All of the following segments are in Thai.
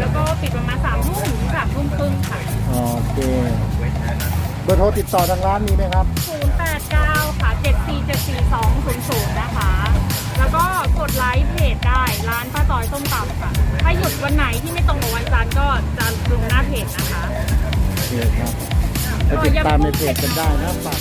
แล้วก็ปิดประมาณสามทุ่มถึงสามทุ่มครึ่งค่ะ โอเค เบอร์โทรติดต่อทางร้านมีไหมครับ 089 ค่ะ 7474200นะคะ แล้วก็กดไลค์เพจได้ร้านป้าจอยส้มตำค่ะ ถ้าหยุดวันไหนที่ไม่ตรงกับวันจันทร์ก็จะลงหน้าเพจนะคะ โอเคครับไปติดตามในเพจกันได้นะฝาก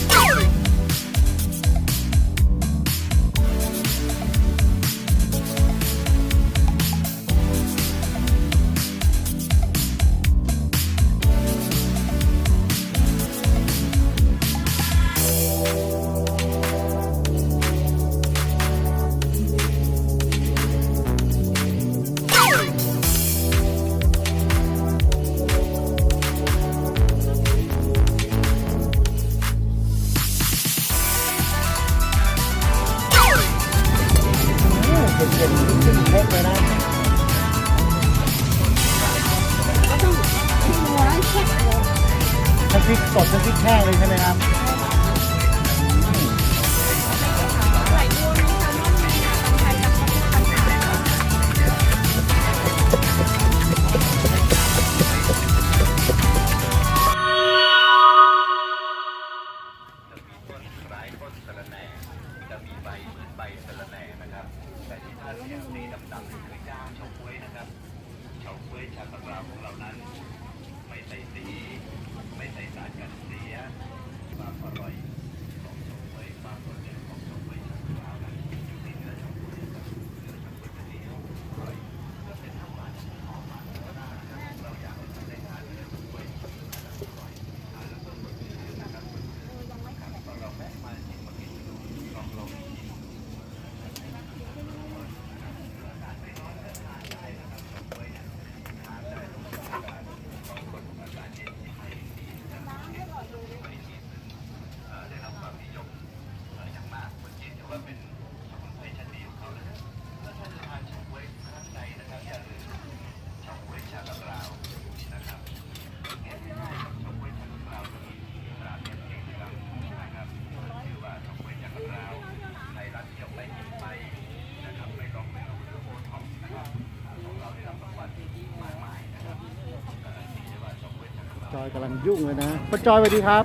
กราวจอยกำลังยุ่งเลยนะป้าจอยสวัสดีครับ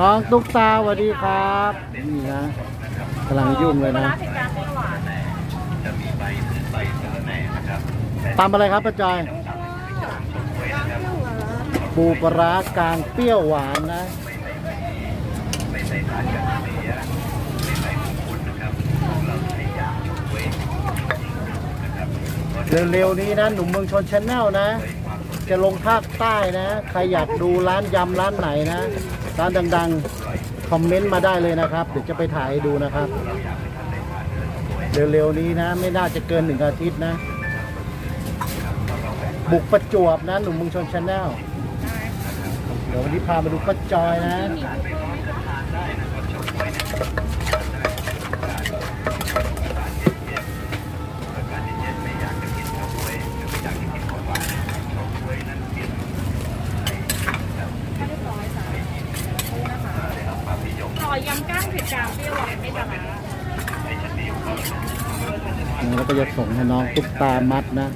น้องตุ๊กตาสวัสดีครับ นี่นะกำลังยุ่งเลยนะปลาร้าเผ็ดกลางเปรี้ยวหวานจะมีใบเหมือนใบสะระแหน่นะครับตามอะไรครับป้าจอย ปูปลาร้ากลางเปรี้ยวหวานนะไม่ใส่สารกันเสียไม่ใส่ผงขุ่นนะครับของเราใช้ยางชมเว้ยนะครับเร็วๆนี้นะ หนุ่มเมืองชนชาแนลนะ จะลงภาคใต้นะ ใครอยากดูร้านยำร้านไหนนะ ร้านดังๆ คอมเมนต์มาได้เลยนะครับ เดี๋ยวจะไปถ่ายให้ดูนะครับ เร็วๆนี้นะ ไม่น่าจะเกินหนึ่งอาทิตย์นะ บุกประจวบนะ หนุ่มเมืองชนชาแนลเดี๋ยววันนี้พามาดูป้าจอยนะ การเย็นๆไม่อยากจะกินชมเว้ยหรือไม่อยากจะกินของหวานชมเว้ยนั้นเปลี่ยนได้รับความนิยม ต่อยำ ก้างเผ็ดกลางเปรี้ยวหวานไม่ปลาร้าในชั้นดีของเขาเลยแล้วก็จะส่งให้น้องตุ๊กตามัดนะ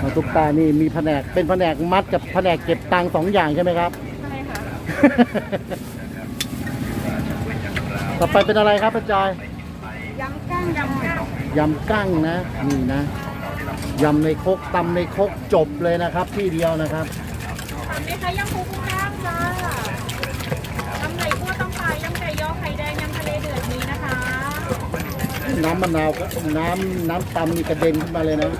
น้องตุ๊กตานี่มีแผนกเป็นแผนกมัดกับแผนกเก็บตังค์สองอย่างใช่ไหมครับ ใช่ค่ะ ต่อไปเป็นอะไรครับป้าจอยยำก้างยำก้างยำกั้งนะนี่นะยำในครกตำในครกจบเลยนะครับ ที่เดียวนะครับ ทำไหมคะยำปูกุ้งก้างจ้ายำไหลบัวตำปลายำไก่ยอไข่ แดงยำทะเลเดือดมีนะคะน้ำมะนาวก็น้ำน้ำตำนี่กระเด็นขึ้นมาเลยนะ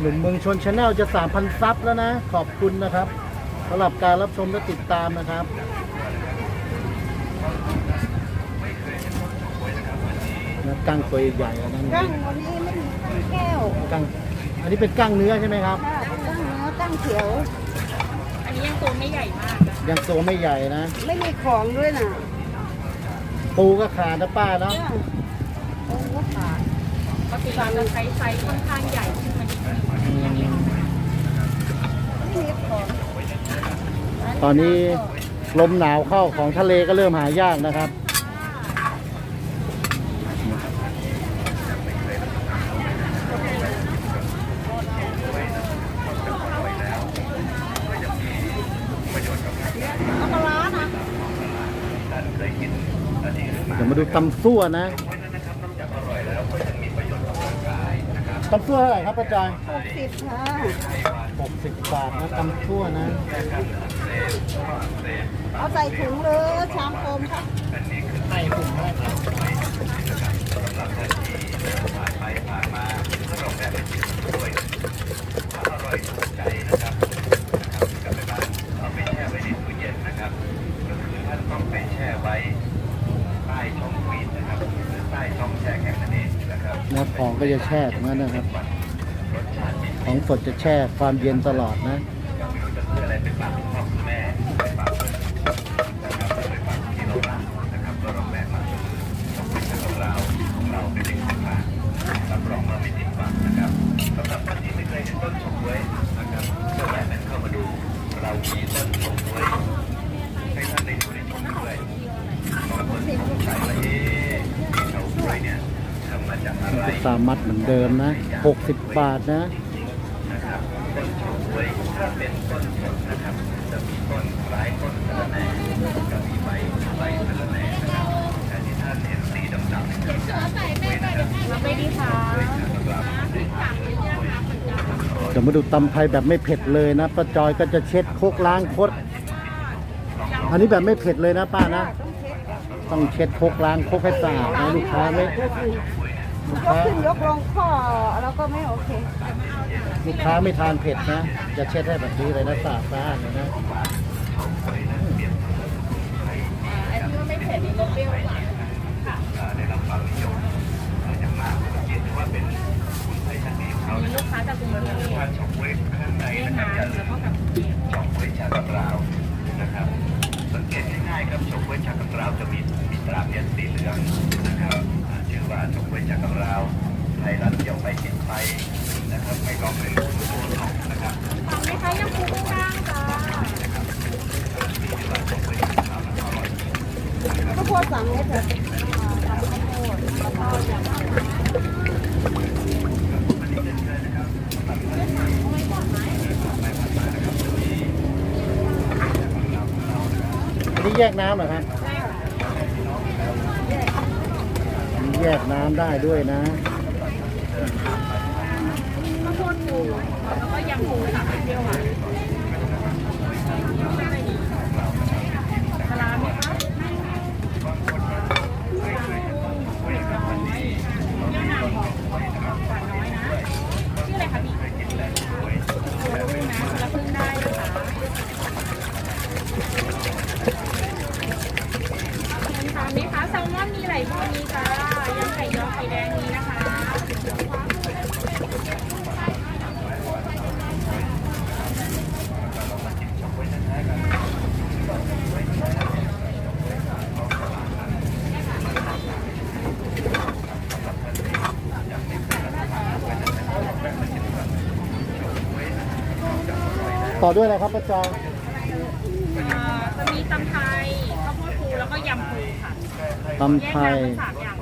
หนุ่มเมืองชนชาแนลจะ 3,000 ซับแล้วนะ ขอบคุณนะครับสำหรับการรับชมและติดตามนะครับ กั้งตัวใหญ่ๆอันนั้นกั้งวันนี้ไม่มีกั้งแก้วกั้งอันนี้เป็นกั้งเนื้อใช่ไหมครับค่ะกั้งเนื้อกั้งเขียว อันนี้ยังตัวไม่ใหญ่มากนะยังตัวไม่ใหญ่นะ ไม่มีของด้วยนะปูก็ขาดนะป้าเนาะเนี่ยโอ้โหขาดปกติเราจะใช้ไซส์ค่อนข้างใหญ่ขึ้นมานิดนึงอืมไม่มีของตอนนี้ลมหนาวเข้าของทะเลก็เริ่มหายากนะครับ เอาปลาร้านะ เดี๋ยวมาดู ตำซั่วนะตำซั่วเท่าไหร่ครับป้าจอยหกสิบค่ะ60บาทนะตำซั่วนะ เอาใส่ถุงเลยชามโฟมค่ะใส่ถุงได้ครับเอาไปแช่ไว้ในตู้เย็นนะครับ ก็คือท่านต้องไปแช่ไว้ใต้ช่องฟรีซนะครับหรือใต้ช่องแช่แข็งนั่นเองนะครับ นะของ ก็จะแช่ตรงนั้นนะครับ ของสดจะแช่ความเย็นตลอดนะ เดำๆนี่คือจากก๊วยนะครับบไม่ดีค่ะเดี๋ยวมาดูตำไทยแบบไม่เผ็ดเลยนะป้าจอยก็จะเช็ดโคกล้างคด อันนี้แบบไม่เผ็ดเลยนะป้านะ ต้องเช็ดโคกล้างโคกให้สะอาดนะลูกค้าไม่ ยกค้าขึ้นยกลงข้อแล้วก็ไม่โอเค ลูกค้าไม่ทานเผ็ดนะจะเช็ดให้แบบนี้เลยนะสะอาดสะอาดเลยนะได้รับความนิยมอย่างมากสังเกตว่าเป็นคุณไทยท่านนี้เขามีลูกค้าจากกรุงเทพ ว่าก๊วยชากังราไทยรัฐเดี่ยวไปกินไปนะครับไม่ลองเป็นตัวทองนะครับฝั่งไหมคะยังคุ้มกลางจ้าข้าวโพดสั่งเลยเถอะทำข้าวโพดแล้วก็อย่างอันนี้แยกน้ำเหรอครับมี แยกน้ำได้ด้วยนะข้าวโพดปูแล้วก็ยำปูสามเที่ยวค่ะปลาร้าไหมคะย่านางบอกหวานน้อยนะชื่ออะไรคะพี่ละครึ่งนะคนละครึ่งได้นะคะถามไหมคะแซลมอนมีไหลบัวมีจ้ายำไข่ยอไข่แดงมีนะคะ ต่อ ด้วยอะไรครับป้าจอยอ่าจะมีตำไทยข้าวโพดปูแล้วก็ยำปูค่ะตำแยไทกยน้ำเป็นสามอย่าง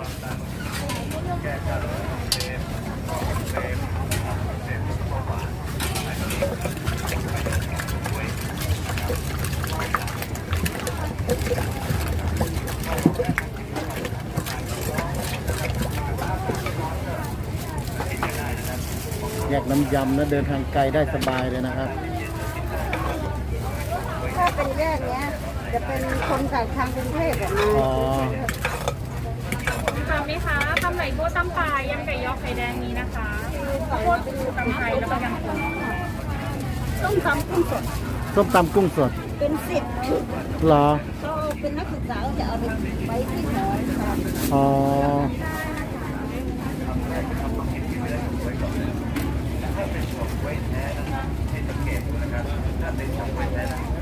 แยกน้ำยำนะเดินทางไกลได้สบายเลยนะครับ ถ้าเป็นแยกเนี้ย จะเป็นคนจากทางกรุงเทพแบบนี้อ๋อ ทำไหมคะทำไหลบัวตำปลายำไก่ยอไข่แดงมีนะคะข้าวโพดปูตำไทยแล้วก็ยำปูต้องทำกุ้งสดส้มตำกุ้งสดเป็นสิบชุดเหรอ ก็เป็นนักศึกษาก็จะเอาไปไว้ที่หอค่ะอ๋อไ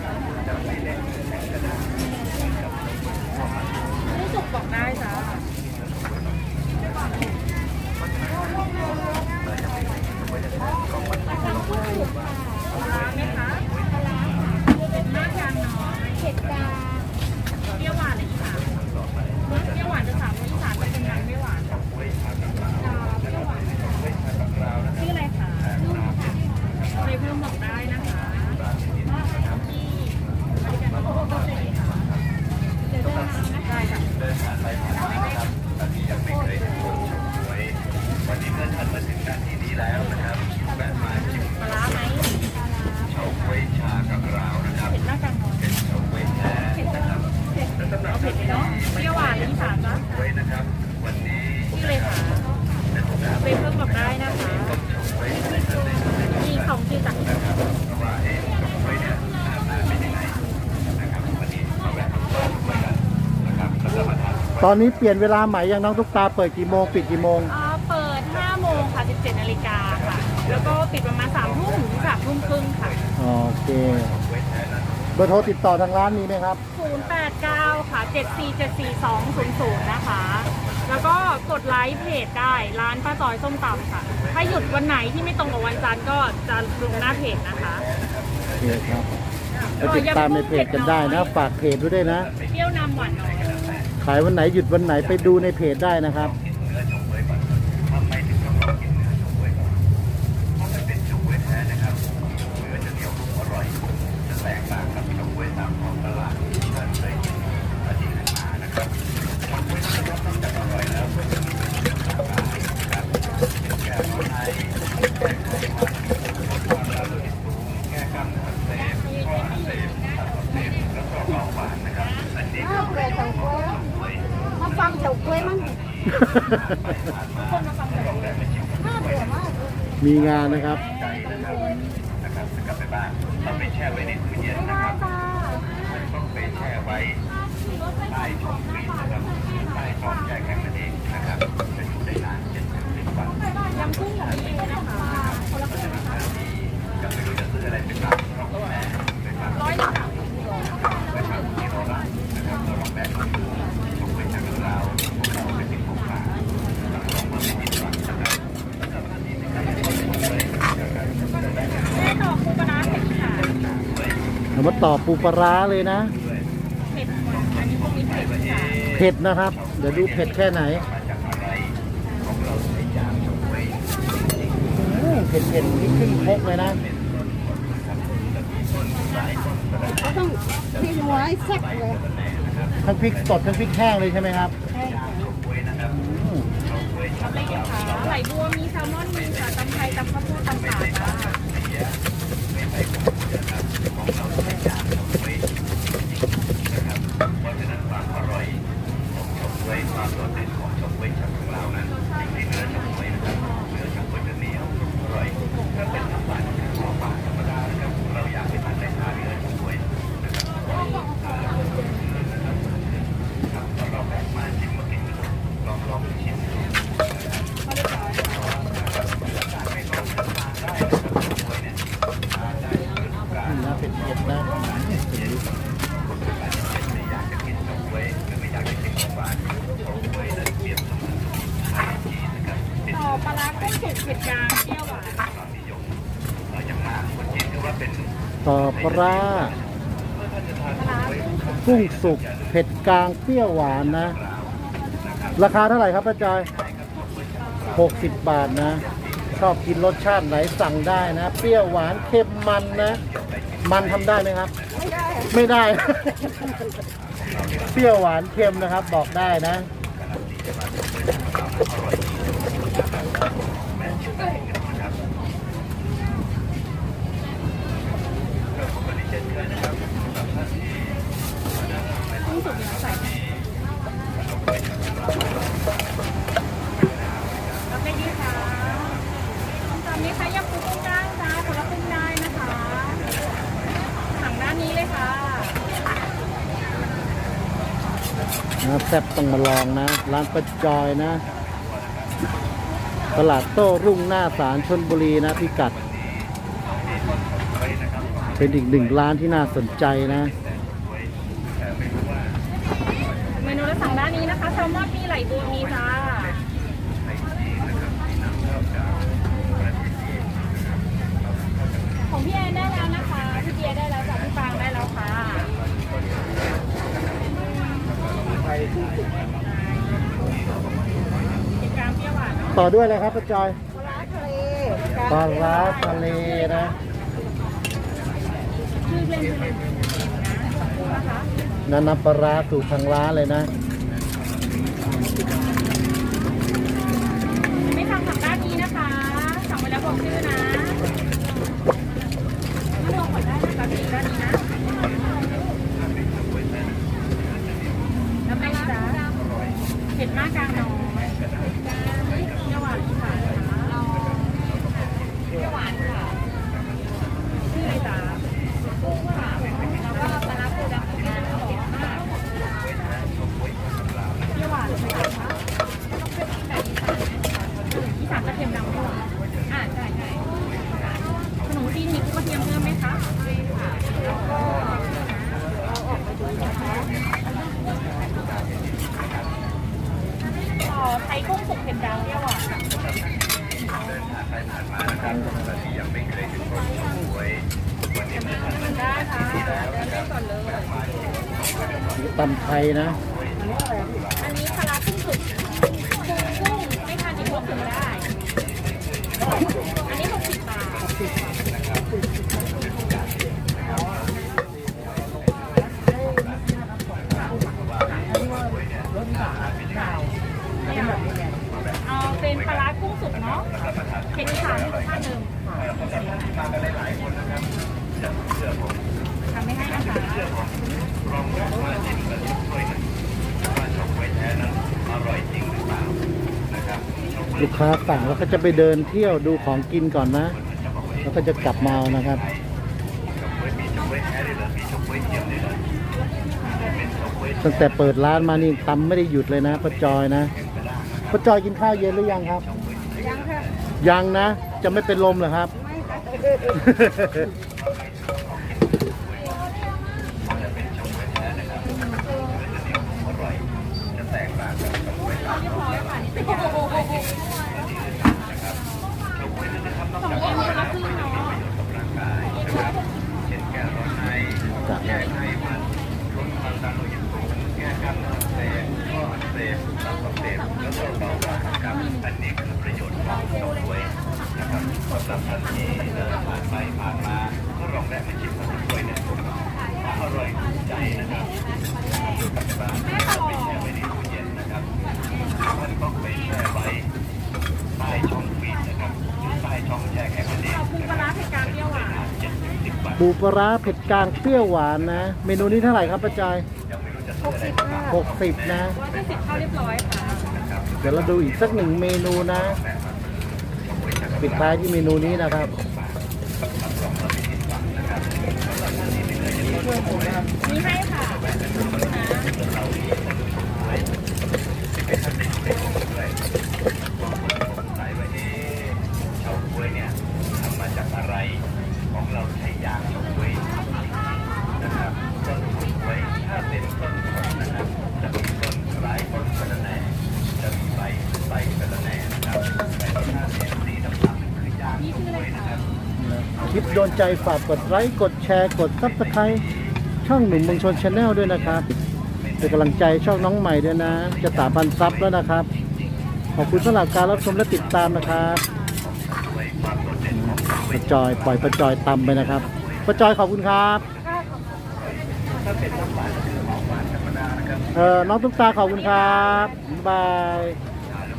ม่สุกบอกได้จ้า นี้แล้วนะครับแวะมาชิม ปลาร้าไหม เฉาก๊วยชากับเรานะครับ เผ็ดมากกันหน่อย เป็นเฉาก๊วยแท้นะครับและสำหรับ เผ็ดเลยเนาะเปรี้ยวหวานเลยที่สามจ้ะ ก๊วยนะครับ วันนี้ ชื่อเลยค่ะ เป็นโอกาส ไปเพิ่มกับได้นะคะ ต้มเฉาก๊วยในทะเล มีสองที่จ้ะ นะครับเพราะว่าเอ๊ะเฉาก๊วยเนี่ยหน้าตาเป็นยังไงนะครับวันนี้มาแวะมาเปิดด้วยกันนะครับแล้วก็มาทาน ตอนนี้เปลี่ยนเวลาใหม่ยังน้องตุ๊กตาเปิดกี่โมงปิดกี่โมง อ่าเปิด 5 โมงค่ะ 17 นาฬิกาค่ะ แล้วก็ปิดประมาณ3ทุ่มถึง3ทุ่มครึ่งค่ะ โอเค เบอร์โทรติดต่อทางร้านมีไหมครับ 089 ค่ะ 7474200 นะคะ แล้วก็กดไลค์เพจได้ร้านป้าจอยส้มตำค่ะ ถ้าหยุดวันไหนที่ไม่ตรงกับวันจันทร์ก็จะลงหน้าเพจนะคะโอเคครับไปติดตามในเพจกันได้นะ ฝากเพจด้วยด้วยนะ เปรี้ยวนำหวานน้อย ขายวันไหนหยุดวันไหนไปดูในเพจได้นะครับ มากเลยมีงานนะครับใจนะครับนะครับกลับไปบ้านเราไปแช่ไว้ในตู้เย็นนะครับต้องไปแช่ไว้ใต้ช่องฟรีซนะครับใต้ช่องแช่แข็งนั่นเองนะครับจะอยู่ได้นานเจ็ดถึงสิบวันยำกุ้งของพี่นะคะจะไม่รู้จะซื้ออะไรเป็นหลักต้องแม่เป็นหลัก ร้อยหนึ่งค่ะ เป็นหลักที่เรารักนะครับเราลองแบกมาดูชมไปจากเราพวกเราเป็นสิ่งของฝากรับรองว่าไม่ผิดหวังนะครับสำหรับท่านที่ไม่เคยได้ยินเลยนะครับ แม่ดอกปูปลาร้าเผ็ดค่ะ เอามาต่อปูปลาร้าเลยนะ เผ็ดกว่าอันนี้พวกนี้เผ็ดค่ะเผ็ดนะครับ เดี๋ยวดูเผ็ดแค่ไหนมาจากอะไรของเราใช้ยางชมไว้อืมเผ็ดเผ็ดนี่ครึ่งครกเลยนะ ก็ต้องทิ้งไว้แซ่บเลยทั้งพริกสดทั้งพริกแห้งเลยใช่ไหมครับใช่ค่ะอืมอะไรกันคะไหลบัวมีแซลมอนมีค่ะตำไทยตำข้าวโพดตำป่าค่ะ Oh my God. ต่อปลากุ้งสุกเผ็ดกลางเปรี้ยวหวานนะ ราคาเท่าไหร่ครับป้าจอย60 บาทนะ ชอบกินรสชาติไหนสั่งได้นะ เปรี้ยวหวานเค็มมันนะ มันทำได้ไหมครับ ไม่ได้ไม่ได้เปรี้ยวหวานเค็มนะครับ บอกได้นะ กุ้งสุกเนี่ยใส่รับได้ดีค่ะตอนนี้ค่ะยำปูกุ้งย่างจ้าคนละครึ่งได้นะคะ สั่งด้านนี้เลยค่ะ นะแซ่บต้องมาลองนะ ร้านประจอยนะ ตลาดโต้รุ่งหน้าสารชนบุรีนะพิกัด เป็นอีกหนึ่งร้านที่น่าสนใจนะ เมนูแล้วสั่งด้านนี้นะคะแซลมอนมีไหลบัวมีจ้าของพี่แอนได้แล้วนะคะ พี่เบียร์ได้แล้วจ้ะพี่ฟางได้แล้วค่ะกินกลางเปรี้ยวหวานเนาะ ต่อ ด้วยอะไรครับประจอยปลาร้าทะเลปลาร้าทะเลนะชื่อเล่นชื่อเล่นนะคะนันน้ำปลาร้าสูตรทางร้านเลยนะ ไม่ทำสั่งด้านนี้นะคะ สั่งมา น้ำม่วงอ่าใช่ใช่ขนมจีนมีกระเทียมเพิ่มไหมคะใช่ค่ะแล้วก็ต่ องสุกเผ็ดดาวเปรี้ยวหวานค่ะเดินผ่านไปผ่านมานะครับใครที่ยังไม่เคยถึงรถเฉาก๊วยวันนี้เป็นวันได้ค่ะเดินเล่นก่อนเลย ตำไทยนะ อันนี้ปลาร้ากุ้งสุกกุ้งกุ้งไม่ทานอีกรอบหนึ่งได้ อันนี้หกสิบบาทเอาเป็นปลาร้ากุ้งสุกเนาะ เผ็ดอีสานรสชาเดิมทำไม่ให้นะคะรองรับมาชิมกันทุกถ้วยนะว่าเฉาก๊วยแท้นั้นอร่อยจริงหรือเปล่านะครับลูกค้าสั่งแล้วก็จะไปเดินเที่ยวดูของกินก่อนนะ แล้วก็จะกลับมาเอานะครับตั้งแต่เปิดร้านมานี่ตำไม่ได้หยุดเลยนะป้าจอยนะป้าจอยกินข้าวเย็นหรือยังครับ ยังนะ จะไม่เป็นลมเหรอครับ ไม่ ปูปลาร้าเผ็ดกลางเปรี้ยวหวานนะ เมนูนี้เท่าไหร่ครับป้าจอยยังไม่รู้จะซื้ออะไรมา60นะ ว่าจะสิบเข้าเรียบร้อยค่ะเดี๋ยวเราดูอีกสักหนึ่งเมนูนะ ปิดท้ายที่เมนูนี้นะครับ มีให้ค่ะ สงสัยว่าเอ๊ะเฉาก๊วยเนี่ยทำมาจากอะไร ของเราใช้ยางเฉาก๊วยนะครับต้นเฉาก๊วยถ้าเป็นต้นสดนะครับ จะมีต้นคล้ายต้นสะระแหน่จะมีใบใบสะระแหน่นะครับแต่ถ้าเป็นสีดำๆคือยางเฉาก๊วยนะครับ คลิป โดนใจฝากกดไลค์กดแชร์กดซับสไครต์ช่องหนุ่มเมืองชนชาแนลด้วยนะครับเป็นกำลังใจช่องน้องใหม่ด้วยนะ จะสามพันซับแล้วนะครับ ขอบคุณสำหรับการรับชมและติดตามนะครับประจอยปล่อยประจอยตำไปนะครับประจอยขอบคุณครับเออน้องตุ๊กตาขอบคุณครับบ๊ายบาย